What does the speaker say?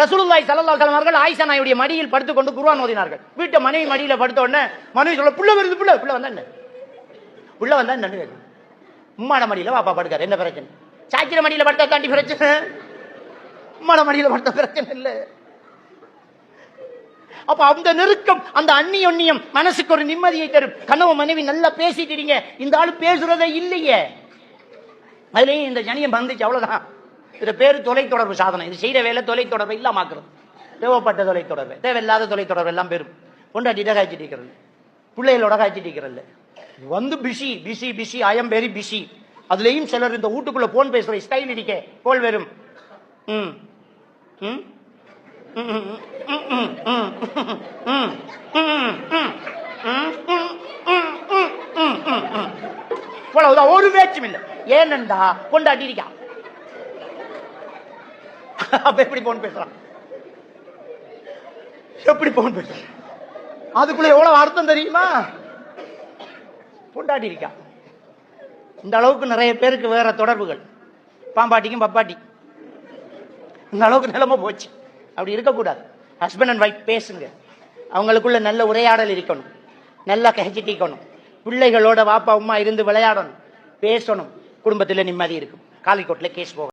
ரசூலுல்லாய் ஸல்லல்லாஹு அலைஹி வஸல்லம் அவர்கள் ஆயிஷா நாயுடைய மடியில் படுத்துக்கொண்டு குர்ஆன் ஓதினார்கள். வீட்டை மனைவி மடியில் படுத்த உடனே மனைவி சொல்ல புள்ள வருது புள்ள. புள்ள வந்தா என்ன? புள்ள வந்தா என்ன உம்மாட மடியில பாப்பா படுக்காரு என்ன பிரச்சனை? சாக்கிர மடியில் படுத்தா தாண்டி பிரச்சனை. உம்மாட மடியில் படுத்த பிரச்சனை இல்லை. அப்ப அந்த நெருக்கம் அந்த அந்நியொன்னியம் மனசுக்கு ஒரு நிம்மதியை தரும். கனவு மனைவி நல்லா பேசிட்டீங்க இந்த ஆள் பேசுறதே இல்லையே. அதுலயும் இந்த ஜனியம் வந்துச்சு அவ்வளவுதான். இது பேர் தொலைத்தொடர்பு சாதனம். இது செய்கிற வேலை தொலைத்தொடர்பை இல்லாமாக்குறது. தேவைப்பட்ட தொலைத்தொடர்பு. தேவையில்லாத தொலைத்தொடர்பு எல்லாம் பெரும் பொண்டாட்டிகிட்ட காய்ச்சிட்டு இருக்கிறது. பிள்ளைகளோட காய்ச்சிட்டு இருக்கிறது. வந்து busy busy busy I am very busy அதுலேயும் சிலர் இந்த வீட்டுக்குள்ளே போன் பேசுகிற ஸ்டைல் இருக்கே போல் வெறும் ம். ம். ஒரு வேச்சும் இல்லை. ஏனென்றா கொண்டாட்டி இருக்கான் அப்ப எப்படி போன் பேசுறான் எப்படி போன் பேசுறான் அதுக்குள்ள எவ்வளவு அர்த்தம் தெரியுமா? பொண்டாட்டி இருக்கா? இந்த அளவுக்கு நிறைய பேருக்கு வேற தொடர்புகள். பாம்பாட்டிக்கும் பப்பாட்டி. இந்த அளவுக்கு நிலைமை போச்சு. அப்படி இருக்கக்கூடாது. ஹஸ்பண்ட் அண்ட் ஒய்ஃப் பேசுங்க. அவங்களுக்குள்ள நல்ல உரையாடல் இருக்கணும். நல்லா கஹச்சிட்டிக்கணும் பிள்ளைகளோட வாப்பா அம்மா இருந்து விளையாடணும். பேசணும். குடும்பத்தில் நிம்மதி இருக்கும். காலிக்கோட்டில் கேஸ் போக